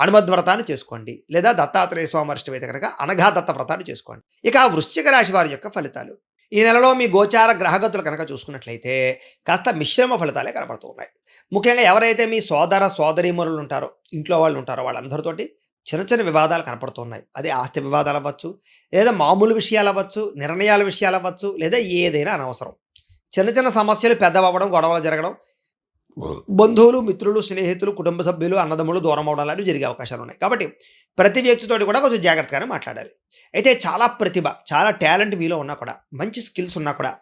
హనుమద్వ్రతాన్ని చేసుకోండి. లేదా దత్తాత్రేయ స్వామి వారి కనుక అనఘా దత్త వ్రతాన్ని చేసుకోండి. ఇక ఆ వృశ్చిక రాశి వారి యొక్క ఫలితాలు. ఈ నెలలో మీ గోచార గ్రహగతులు కనుక చూసుకున్నట్లయితే కాస్త మిశ్రమ ఫలితాలే కనబడుతున్నాయి. ముఖ్యంగా ఎవరైతే మీ సోదర సోదరీమరులు ఉంటారో ఇంట్లో వాళ్ళు ఉంటారో వాళ్ళందరితోటి చిన్న చిన్న వివాదాలు కనపడుతున్నాయి. అది ఆస్తి వివాదాలు అవ్వచ్చు లేదా మామూలు విషయాలు అవ్వచ్చు నిర్ణయాల విషయాలు అవ్వచ్చు లేదా ఏదైనా అనవసరం. చిన్న చిన్న సమస్యలు పెద్దవవ్వడం గొడవలు జరగడం బంధువులు మిత్రులు స్నేహితులు కుటుంబ సభ్యులు అన్నదమ్ములు దూరం అవడం లాంటివి జరిగే అవకాశాలు ఉన్నాయి. కాబట్టి ప్రతి వ్యక్తితోటి కూడా కొంచెం జాగ్రత్తగానే మాట్లాడాలి. అయితే చాలా ప్రతిభ చాలా టాలెంట్ మీలో ఉన్నా కూడా మంచి స్కిల్స్ ఉన్నా కూడా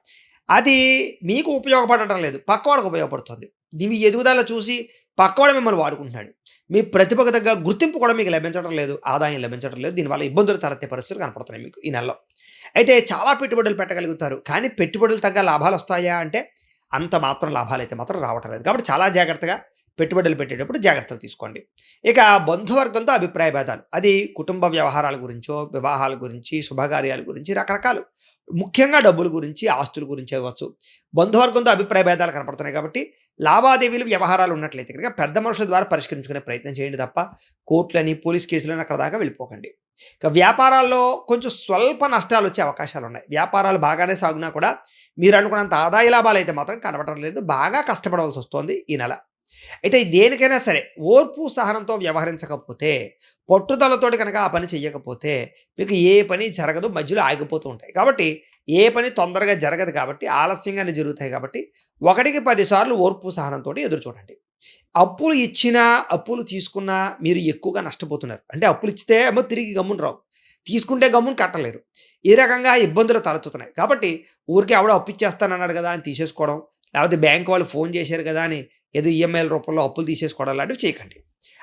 అది మీకు ఉపయోగపడటం లేదు. పక్కవాడికి ఉపయోగపడుతుంది. మీ ఎదుగుదల చూసి పక్కవాడు మిమ్మల్ని వాడుకుంటున్నాడు. మీ ప్రతిభకు తగ్గ గుర్తింపు కూడా మీకు లభించడం లేదు. ఆదాయం లభించడం లేదు. దీనివల్ల ఇబ్బందులు తలెత్తే పరిస్థితులు కనపడుతున్నాయి మీకు ఈ నెలలో. అయితే చాలా పెట్టుబడులు పెట్టగలుగుతారు. కానీ పెట్టుబడులు తగ్గ లాభాలు వస్తాయా అంటే అంత మాత్రం లాభాలు అయితే మాత్రం రావటం లేదు. కాబట్టి చాలా జాగ్రత్తగా పెట్టుబడులు పెట్టేటప్పుడు జాగ్రత్తలు తీసుకోండి. ఇక బంధువర్గంతో అభిప్రాయ భేదాలు. అది కుటుంబ వ్యవహారాల గురించో వివాహాల గురించి శుభకార్యాల గురించి రకరకాలు. ముఖ్యంగా డబ్బుల గురించి ఆస్తుల గురించి అవ్వచ్చు. బంధువర్గంతో అభిప్రాయ భేదాలు కనపడుతున్నాయి కాబట్టి లావాదేవీలు వ్యవహారాలు ఉన్నట్లయితే కనుక పెద్ద మనుషుల ద్వారా పరిష్కరించుకునే ప్రయత్నం చేయండి తప్ప కోర్టులని పోలీస్ కేసులని అక్కడ దాకా వెళ్ళిపోకండి. ఇక వ్యాపారాల్లో కొంచెం స్వల్ప నష్టాలు వచ్చే అవకాశాలు ఉన్నాయి. వ్యాపారాలు బాగానే సాగునా కూడా మీరు అనుకున్నంత ఆదాయ లాభాలు అయితే మాత్రం కనబడటం లేదు. బాగా కష్టపడవలసి వస్తుంది ఈ నెల. అయితే దేనికైనా సరే ఓర్పు సహనంతో వ్యవహరించకపోతే పట్టుదలతోటి కనుక ఆ పని చెయ్యకపోతే మీకు ఏ పని జరగదు మధ్యలో ఆగిపోతూ ఉంటాయి. కాబట్టి ఏ పని తొందరగా జరగదు కాబట్టి ఆలస్యంగానే జరుగుతాయి కాబట్టి ఒకటికి పదిసార్లు ఓర్పు సహనంతో ఎదురు చూడండి. అప్పులు ఇచ్చినా అప్పులు తీసుకున్నా మీరు ఎక్కువగా నష్టపోతున్నారు. అంటే అప్పులు ఇచ్చితే ఏమో తిరిగి గమ్మున రావు. తీసుకుంటే గమ్మును కట్టలేరు. ఈ రకంగా ఇబ్బందులు తలెత్తుతున్నాయి. కాబట్టి ఊరికే ఆవిడ అప్పు ఇచ్చేస్తానన్నాడు కదా అని తీసేసుకోవడం లేకపోతే బ్యాంక్ వాళ్ళు ఫోన్ చేశారు కదా అని ఏదో ఈఎంఐల రూపంలో అప్పులు తీసేసుకోవడం లాంటివి చేయకండి.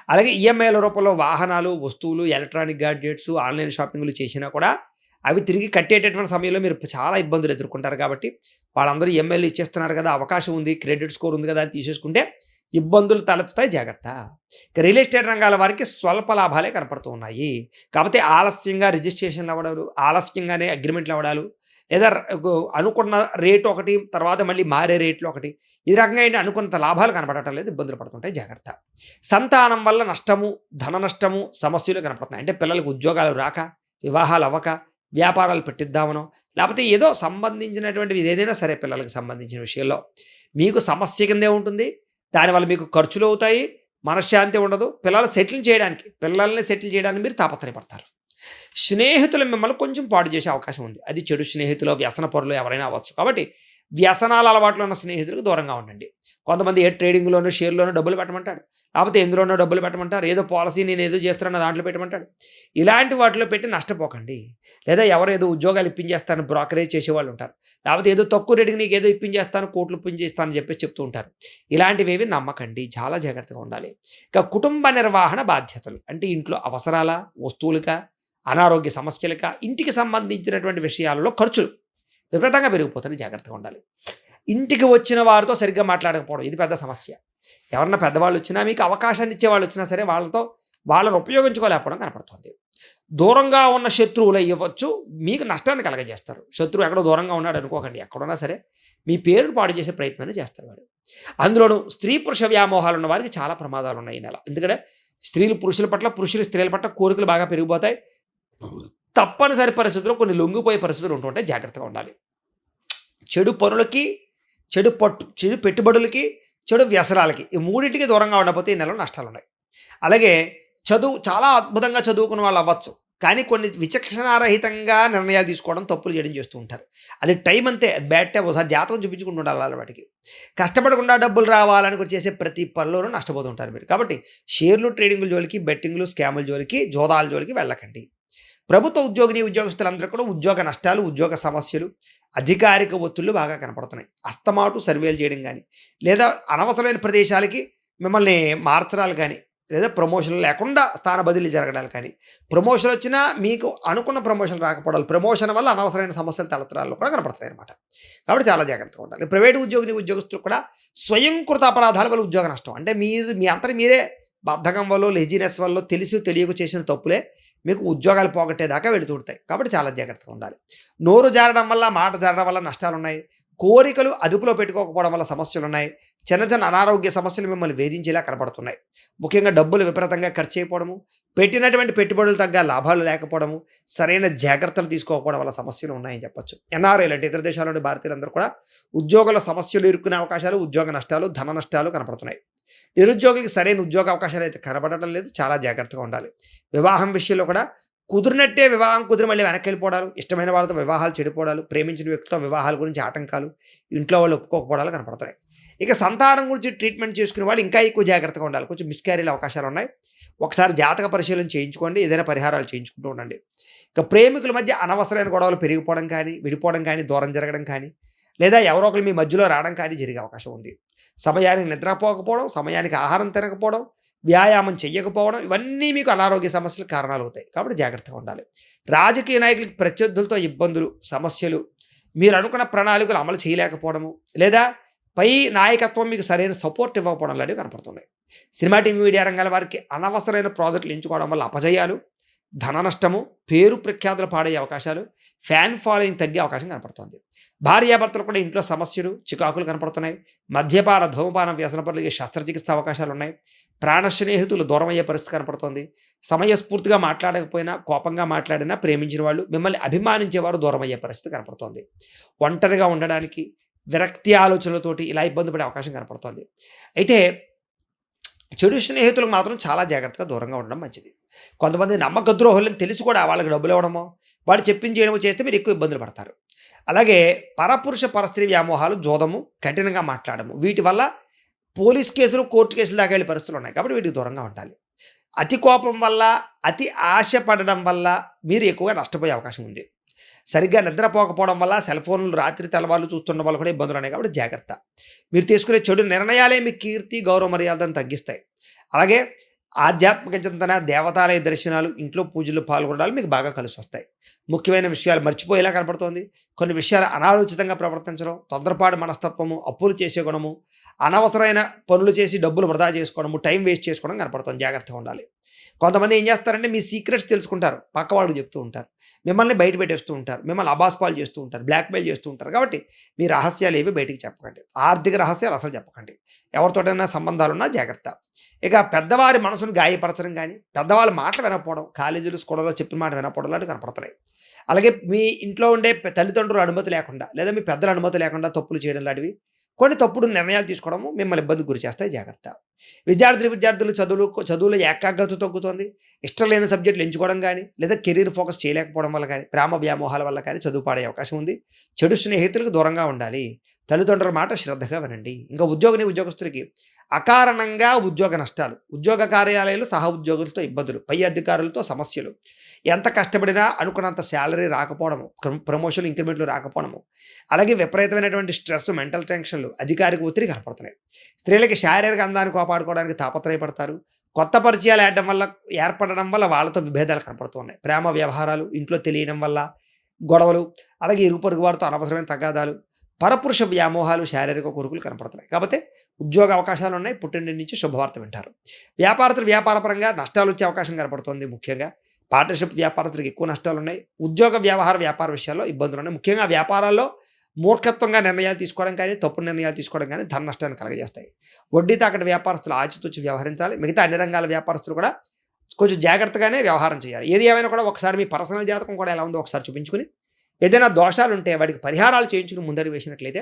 అలాగే ఈఎంఐల రూపంలో వాహనాలు వస్తువులు ఎలక్ట్రానిక్ గాడ్జెట్స్ ఆన్లైన్ షాపింగ్లు చేసినా కూడా అవి తిరిగి కట్టేటటువంటి సమయంలో మీరు చాలా ఇబ్బందులు ఎదుర్కొంటారు కాబట్టి వాళ్ళందరూ ఈఎంఐలు ఇచ్చేస్తున్నారు కదా అవకాశం ఉంది క్రెడిట్ స్కోర్ ఉంది కదా అని తీసేసుకుంటే ఇబ్బందులు తలెత్తుతాయి జాగ్రత్త. ఇక రియల్ ఎస్టేట్ రంగాల వారికి స్వల్ప లాభాలే కనపడుతూ ఉన్నాయి. కాకపోతే ఆలస్యంగా రిజిస్ట్రేషన్లు అవ్వడాలు ఆలస్యంగానే అగ్రిమెంట్లు అవ్వడాలు లేదా అనుకున్న రేటు ఒకటి తర్వాత మళ్ళీ మారే రేట్లు ఒకటి ఈ రకంగా ఏంటి అనుకున్నంత లాభాలు కనపడటం లేదు ఇబ్బందులు పడుతుంటాయి జాగ్రత్త. సంతానం వల్ల నష్టము ధన నష్టము సమస్యలు కనపడుతున్నాయి. అంటే పిల్లలకు ఉద్యోగాలు రాక వివాహాలు అవ్వక వ్యాపారాలు పెట్టిద్దామనో లేకపోతే ఏదో సంబంధించినటువంటివి ఏదైనా సరే పిల్లలకు సంబంధించిన విషయంలో మీకు సమస్య కిందే ఉంటుంది దానివల్ల మీకు ఖర్చులు అవుతాయి మనశ్శాంతి ఉండదు. పిల్లలు సెటిల్ చేయడానికి పిల్లల్ని సెటిల్ చేయడానికి మీరు తాపత్రయపడతారు. స్నేహితులు మిమ్మల్ని కొంచెం పాడు చేసే అవకాశం ఉంది. అది చెడు స్నేహితులు వ్యసన పరులు ఎవరైనా అవ్వచ్చు. కాబట్టి వ్యసనాల అలవాట్లు ఉన్న స్నేహితులకు దూరంగా ఉండండి. కొంతమంది ఏ ట్రేడింగ్లోనో షేర్లోనో డబ్బులు పెట్టమంటాడు లేకపోతే ఎందులోనో డబ్బులు పెట్టమంటారు. ఏదో పాలసీ నేను ఏదో చేస్తున్నా దాంట్లో పెట్టమంటాడు ఇలాంటి వాటిలో పెట్టి నష్టపోకండి. లేదా ఎవరు ఏదో ఉద్యోగాలు ఇప్పించేస్తాను బ్రోకరేజ్ చేసేవాళ్ళు ఉంటారు. లేకపోతే ఏదో తక్కువ రేటుకి నీకు ఏదో ఇప్పించేస్తాను కోట్లు ఇప్పించేస్తాను అని చెప్పేసి చెప్తూ ఉంటారు. ఇలాంటివి ఏవి నమ్మకండి. చాలా జాగ్రత్తగా ఉండాలి. ఇక కుటుంబ నిర్వహణ బాధ్యతలు. అంటే ఇంట్లో అవసరాల వస్తువులుగా అనారోగ్య సమస్యలుగా ఇంటికి సంబంధించినటువంటి విషయాలలో ఖర్చులు. విపరీతంగా పెరిగిపోతుంది జాగ్రత్తగా ఉండాలి. ఇంటికి వచ్చిన వారితో సరిగ్గా మాట్లాడకపోవడం ఇది పెద్ద సమస్య. ఎవరన్నా పెద్దవాళ్ళు వచ్చినా మీకు అవకాశాన్ని ఇచ్చే వాళ్ళు వచ్చినా సరే వాళ్ళతో వాళ్ళని ఉపయోగించుకోలేకపోవడం కనపడుతుంది. దూరంగా ఉన్న శత్రువులు ఇవ్వచ్చు మీకు నష్టాన్ని కలగజేస్తారు. శత్రువు ఎక్కడో దూరంగా ఉన్నాడు అనుకోకండి ఎక్కడున్నా సరే మీ పేరును పాడు చేసే ప్రయత్నాన్ని చేస్తారు వాడు. అందులోనూ స్త్రీ పురుష వ్యామోహాలు ఉన్న వారికి చాలా ప్రమాదాలు ఉన్నాయి ఈ నెల. ఎందుకంటే స్త్రీలు పురుషుల పట్ల పురుషులు స్త్రీల పట్ల కోరికలు బాగా పెరిగిపోతాయి. తప్పనిసరి పరిస్థితుల్లో కొన్ని లొంగిపోయే పరిస్థితులు ఉంటుంటే జాగ్రత్తగా ఉండాలి. చెడు పనులకి చెడు పట్టు చెడు పెట్టుబడులకి చెడు వ్యసనాలకి ఈ మూడింటికి దూరంగా ఉండకపోతే ఈ నెలలో నష్టాలు ఉన్నాయి. అలాగే చదువు చాలా అద్భుతంగా చదువుకున్న వాళ్ళు అవ్వచ్చు. కానీ కొన్ని విచక్షణారహితంగా నిర్ణయాలు తీసుకోవడం తప్పులు చేయడం చేస్తూ ఉంటారు. అది టైం అంతే బ్యాడ్ టైం ఒకసారి జాతకం చూపించుకుంటూ ఉండాలి వాటికి. కష్టపడకుండా డబ్బులు రావాలని కూడా చేసే ప్రతి పనిలోనూ నష్టపోతూ ఉంటారు మీరు. కాబట్టి షేర్లు ట్రేడింగ్ల జోలికి బెట్టింగ్లు స్కాముల జోలికి జోదాల జోలికి వెళ్ళకండి. ప్రభుత్వ ఉద్యోగిని ఉద్యోగస్తులందరూ కూడా ఉద్యోగ నష్టాలు ఉద్యోగ సమస్యలు అధికారిక ఒత్తిళ్ళు బాగా కనపడుతున్నాయి. అస్తమాటు సర్వేలు చేయడం కానీ లేదా అనవసరమైన ప్రదేశాలకి మిమ్మల్ని మార్చడాలు కానీ లేదా ప్రమోషన్ లేకుండా స్థాన బదిలీ జరగడాలు కానీ ప్రమోషన్ వచ్చినా మీకు అనుకున్న ప్రమోషన్ రాకపోవడాలు ప్రమోషన్ వల్ల అనవసరమైన సమస్యలు తలతరాలు కూడా కనపడతాయి అనమాట కాబట్టి చాలా జాగ్రత్తగా ఉండాలి. ప్రైవేట్ ఉద్యోగిని ఉద్యోగస్తులు కూడా స్వయంకృత అపరాధాల వల్ల ఉద్యోగ నష్టం. అంటే మీరు మీ అంతా మీరే బద్ధకం వల్ల లెజినెస్ వల్ల తెలిసి తెలియక చేసిన తప్పులే మీకు ఉద్యోగాలు పోగొట్టేదాకా వెళుతుంటాయి కాబట్టి చాలా జాగ్రత్తగా ఉండాలి. నోరు జారడం వల్ల మాట జారడం వల్ల నష్టాలు ఉన్నాయి కోరికలు అదుపులో పెట్టుకోకపోవడం వల్ల సమస్యలు ఉన్నాయి చిన్న చిన్న అనారోగ్య సమస్యలు మిమ్మల్ని వేధించేలా కనపడుతున్నాయి. ముఖ్యంగా డబ్బులు విపరీతంగా ఖర్చు అయిపోవడము పెట్టినటువంటి పెట్టుబడులు తగ్గ లాభాలు లేకపోవడము సరైన జాగ్రత్తలు తీసుకోకపోవడం వల్ల సమస్యలు ఉన్నాయని చెప్పొచ్చు. ఎన్ఆర్ఐ లాంటి ఇతర దేశాల్లోని భారతీయులందరూ కూడా ఉద్యోగుల సమస్యలు ఇరుక్కునే అవకాశాలు ఉద్యోగ నష్టాలు ధన నష్టాలు కనపడుతున్నాయి. నిరుద్యోగులకి సరైన ఉద్యోగ అవకాశాలు అయితే కనబడటం లేదు. చాలా జాగ్రత్తగా ఉండాలి. వివాహం విషయంలో కూడా కుదిరినట్టే వివాహం కుదిరి మళ్ళీ వెనక్కి వెళ్ళిపోవడాలు ఇష్టమైన వాళ్ళతో వివాహాలు చెడిపోవడాలు ప్రేమించిన వ్యక్తితో వివాహాల గురించి ఆటంకాలు ఇంట్లో వాళ్ళు ఒప్పుకోకపోవడాలు కనపడుతున్నాయి. ఇక సంతానం గురించి ట్రీట్మెంట్ చేసుకునే వాళ్ళు ఇంకా ఎక్కువ జాగ్రత్తగా ఉండాలి. కొంచెం మిస్క్యారీల అవకాశాలు ఉన్నాయి. ఒకసారి జాతక పరిశీలన చేయించుకోండి. ఏదైనా పరిహారాలు చేయించుకుంటూ ఉండండి. ఇక ప్రేమికుల మధ్య అనవసరమైన గొడవలు పెరిగిపోవడం కానీ విడిపోవడం కానీ దూరం జరగడం కానీ లేదా ఎవరో ఒకరు మీ మధ్యలో రావడం కానీ జరిగే అవకాశం ఉంది. సమయానికి నిద్రపోకపోవడం సమయానికి ఆహారం తినకపోవడం వ్యాయామం చెయ్యకపోవడం ఇవన్నీ మీకు అనారోగ్య సమస్యలకు కారణాలు అవుతాయి కాబట్టి జాగ్రత్తగా ఉండాలి. రాజకీయ నాయకులకి ప్రత్యర్థులతో ఇబ్బందులు సమస్యలు మీరు అనుకున్న ప్రణాళికలు అమలు చేయలేకపోవడము లేదా పై నాయకత్వం మీకు సరైన సపోర్ట్ ఇవ్వకపోవడం లాంటివి కనపడుతున్నాయి. సినిమా టీవీ మీడియా రంగాల వారికి అనవసరమైన ప్రాజెక్టులు ఎంచుకోవడం వల్ల అపజయాలు ధన నష్టము పేరు ప్రఖ్యాతులు పాడయ్యే అవకాశాలు ఫ్యాన్ ఫాలోయింగ్ తగ్గే అవకాశం కనపడుతోంది. భార్యాభర్తలు కూడా ఇంట్లో సమస్యలు చికాకులు కనపడుతున్నాయి. మద్యపాన ధూమపాన వ్యసనపరులకి శస్త్రచికిత్స అవకాశాలు ఉన్నాయి. ప్రాణ స్నేహితులు దూరం అయ్యే పరిస్థితి కనపడుతోంది. సమయస్ఫూర్తిగా మాట్లాడకపోయినా కోపంగా మాట్లాడినా ప్రేమించిన వాళ్ళు మిమ్మల్ని అభిమానించేవారు దూరం అయ్యే పరిస్థితి కనపడుతోంది. ఒంటరిగా ఉండడానికి విరక్తి ఆలోచనలతోటి ఇలా ఇబ్బంది పడే అవకాశం కనపడుతోంది. అయితే చెడు స్నేహితులకు మాత్రం చాలా జాగ్రత్తగా దూరంగా ఉండడం మంచిది. కొంతమంది నమ్మక ద్రోహులను తెలిసి కూడా వాళ్ళకి డబ్బులు ఇవ్వడమో వాడు చెప్పింది చేయడమో చేస్తే మీరు ఎక్కువ ఇబ్బందులు పడతారు. అలాగే పరపురుష పరస్త్రీ వ్యామోహాలు జోదము కఠినంగా మాట్లాడము. వీటి వల్ల పోలీస్ కేసులు కోర్టు కేసులు దాకా వెళ్ళే పరిస్థితులు ఉన్నాయి కాబట్టి వీటికి దూరంగా ఉండాలి. అతి కోపం వల్ల అతి ఆశ పడడం వల్ల మీరు ఎక్కువగా నష్టపోయే అవకాశం ఉంది. సరిగ్గా నిద్రపోకపోవడం వల్ల సెల్ ఫోన్లు రాత్రి తెల్లవాళ్ళు చూస్తుండడం వల్ల కూడా ఇబ్బందులు ఉన్నాయి. కాబట్టి జాగ్రత్త. మీరు తీసుకునే చెడు నిర్ణయాలే మీ కీర్తి గౌరవ మర్యాదను తగ్గిస్తాయి. అలాగే ఆధ్యాత్మిక చింతన దేవతాలయ దర్శనాలు ఇంట్లో పూజలు పాల్గొనడాలు మీకు బాగా కలిసి వస్తాయి. ముఖ్యమైన విషయాలు మర్చిపోయేలా కనపడుతోంది. కొన్ని విషయాలు అనాలోచితంగా ప్రవర్తించడం తొందరపాటు మనస్తత్వము అప్పులు చేసే గుణము అనవసరమైన పనులు చేసి డబ్బులు వృధా చేసుకోవడము టైం వేస్ట్ చేసుకోవడం కనపడుతుంది. జాగ్రత్తగా ఉండాలి. కొంతమంది ఏం చేస్తారంటే మీ సీక్రెట్స్ తెలుసుకుంటారు. పక్కవాడు చెప్తూ ఉంటారు. మిమ్మల్ని బయట పెట్టేస్తూ ఉంటారు. మిమ్మల్ని అబాస్పాలు చేస్తూ ఉంటారు. బ్లాక్మెయిల్ చేస్తూ ఉంటారు. కాబట్టి మీ రహస్యాలు ఏవి బయటికి చెప్పకండి. ఆర్థిక రహస్యాలు అసలు చెప్పకండి. ఎవరితోటైనా సంబంధాలున్నా జాగ్రత్త. ఇక పెద్దవారి మనసును గాయపరచడం కానీ పెద్దవాళ్ళ మాటలు వినకపోవడం కాలేజీలు స్కూళ్ళలో చెప్పిన మాట వినకపోవడం లాంటివి కనపడుతున్నాయి అలాగే మీ ఇంట్లో ఉండే తల్లిదండ్రుల అనుమతి లేకుండా లేదా మీ పెద్దల అనుమతి లేకుండా తప్పులు చేయడం లాంటివి కొన్ని తప్పుడు నిర్ణయాలు తీసుకోవడము మిమ్మల్ని ఇబ్బందికి గురి చేస్తాయి. జాగ్రత్త. విద్యార్థులు విద్యార్థులు చదువులు చదువులో ఏకాగ్రత తగ్గుతుంది. ఇష్టం లేని సబ్జెక్టులు ఎంచుకోవడం కానీ లేదా కెరీర్ ఫోకస్ చేయలేకపోవడం వల్ల కానీ ప్రేమ వ్యామోహాల వల్ల కానీ చదువు పాడే అవకాశం ఉంది. చెడు స్నేహితులకు దూరంగా ఉండాలి. తల్లిదండ్రుల మాట శ్రద్ధగా వినండి. ఇంకా ఉద్యోగిని ఉద్యోగస్తులకి అకారణంగా ఉద్యోగ నష్టాలు. ఉద్యోగ కార్యాలయాలు సహ ఉద్యోగులతో ఇబ్బందులు పై అధికారులతో సమస్యలు. ఎంత కష్టపడినా అనుకున్నంత శాలరీ రాకపోవడము ప్రమోషన్ ఇంక్రిమెంట్లు రాకపోవడము. అలాగే విపరీతమైనటువంటి స్ట్రెస్ మెంటల్ టెన్షన్లు అధికారిక ఒత్తిడి కనపడుతున్నాయి. స్త్రీలకి శారీరక అందాన్ని కాపాడుకోవడానికి తాపత్రయపడతారు. కొత్త పరిచయాలు ఏడడం వల్ల ఏర్పడడం వల్ల వాళ్ళతో విభేదాలు కనపడుతున్నాయి ప్రేమ వ్యవహారాలు ఇంట్లో తెలియడం వల్ల గొడవలు అలాగే ఇరుగు పొరుగు వారితో అనవసరమైన తగాదాలు పరపురుష వ్యామోహాలు శారీరక కొరుకులు కనపడుతున్నాయి. కాబట్టి ఉద్యోగ అవకాశాలు ఉన్నాయి. పుట్టింటి నుంచి శుభవార్త వింటారు. వ్యాపారస్తులు వ్యాపారపరంగా నష్టాలు వచ్చే అవకాశం కనపడుతుంది ముఖ్యంగా. పార్ట్నర్షిప్ వ్యాపారస్తులకు ఎక్కువ నష్టాలు ఉన్నాయి. ఉద్యోగ వ్యవహార వ్యాపార విషయాల్లో ఇబ్బందులు ఉన్నాయి. ముఖ్యంగా వ్యాపారాల్లో మూర్ఖత్వంగా నిర్ణయాలు తీసుకోవడం కానీ తప్పు నిర్ణయాలు తీసుకోవడం కానీ ధన నష్టాన్ని కలగజేస్తాయి. వడ్డీ తాకటి వ్యాపారస్తులు ఆచితూచి వ్యవహరించాలి. మిగతా అన్ని రంగాల వ్యాపారస్తులు కూడా కొంచెం జాగ్రత్తగానే వ్యవహారం చేయాలి. ఏది ఏమైనా కూడా ఒకసారి మీ పర్సనల్ జాతకం కూడా ఎలా ఉందో ఒకసారి చూపించుకుని ఏదైనా దోషాలు ఉంటే వాటికి పరిహారాలు చేయించుకుని ముందర వేసినట్లయితే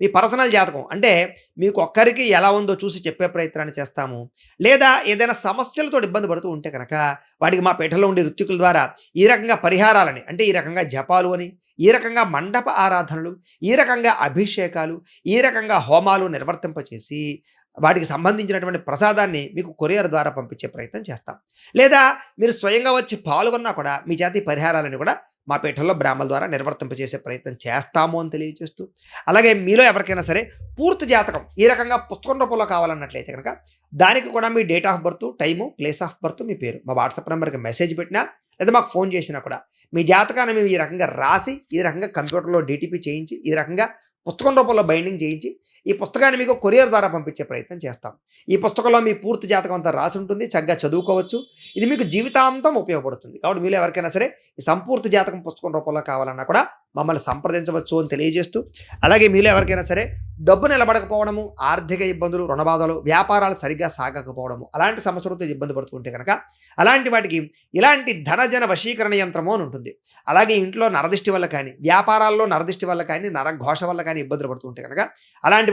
మీ పర్సనల్ జాతకం. అంటే మీకు ఒక్కరికి ఎలా ఉందో చూసి చెప్పే ప్రయత్నాన్ని చేస్తాము. లేదా ఏదైనా సమస్యలతో ఇబ్బంది పడుతూ ఉంటే కనుక వాటికి మా పీఠలో ఉండే వృత్తికుల ద్వారా ఈ రకంగా పరిహారాలని అంటే ఈ రకంగా జపాలు అని ఈ రకంగా మండప ఆరాధనలు ఈ రకంగా అభిషేకాలు ఈ రకంగా హోమాలు నిర్వర్తింపచేసి వాటికి సంబంధించినటువంటి ప్రసాదాన్ని మీకు కొరియర్ ద్వారా పంపించే ప్రయత్నం చేస్తాం. లేదా మీరు స్వయంగా వచ్చి పాల్గొన్నా కూడా మీ జాతి పరిహారాలను కూడా మా పీఠంలో బ్రాహ్మల ద్వారా నిర్వర్తింపజేసే ప్రయత్నం చేస్తాము అని తెలియజేస్తూ అలాగే మీలో ఎవరికైనా సరే పూర్తి జాతకం ఈ రకంగా పుస్తకం రూపంలో కావాలన్నట్లయితే కనుక దానికి కూడా మీ date of birth time place of birth మీ పేరు మా వాట్సాప్ నెంబర్కి మెసేజ్ పెట్టినా లేదా మాకు ఫోన్ చేసినా కూడా మీ జాతకాన్ని మేము ఈ రకంగా రాసి ఈ రకంగా కంప్యూటర్లో డిటిపి చేయించి ఈ రకంగా పుస్తకం రూపంలో బైండింగ్ చేయించి ఈ పుస్తకాన్ని మీకు కొరియర్ ద్వారా పంపించే ప్రయత్నం చేస్తాం. ఈ పుస్తకంలో మీ పూర్తి జాతకం అంతా రాసి ఉంటుంది. చక్కగా చదువుకోవచ్చు. ఇది మీకు జీవితాంతం ఉపయోగపడుతుంది. కాబట్టి మీరు ఎవరికైనా సరే ఈ సంపూర్తి జాతకం పుస్తకం రూపంలో కావాలన్నా కూడా మమ్మల్ని సంప్రదించవచ్చు అని తెలియజేస్తూ అలాగే మీలో ఎవరికైనా సరే డబ్బు నిలబడకపోవడము ఆర్థిక ఇబ్బందులు రుణబాధలు వ్యాపారాలు సరిగ్గా సాగకపోవడము అలాంటి సమస్యలతో ఇబ్బంది పడుతుంటే కనుక అలాంటి వాటికి ఇలాంటి ధనజన వశీకరణ యంత్రము అని ఉంటుంది. అలాగే ఇంట్లో నరదిష్టి వల్ల కానీ వ్యాపారాల్లో నరదిష్టి వల్ల కానీ నరఘోష వల్ల కానీ ఇబ్బందులు పడుతుంటే కనుక అలాంటి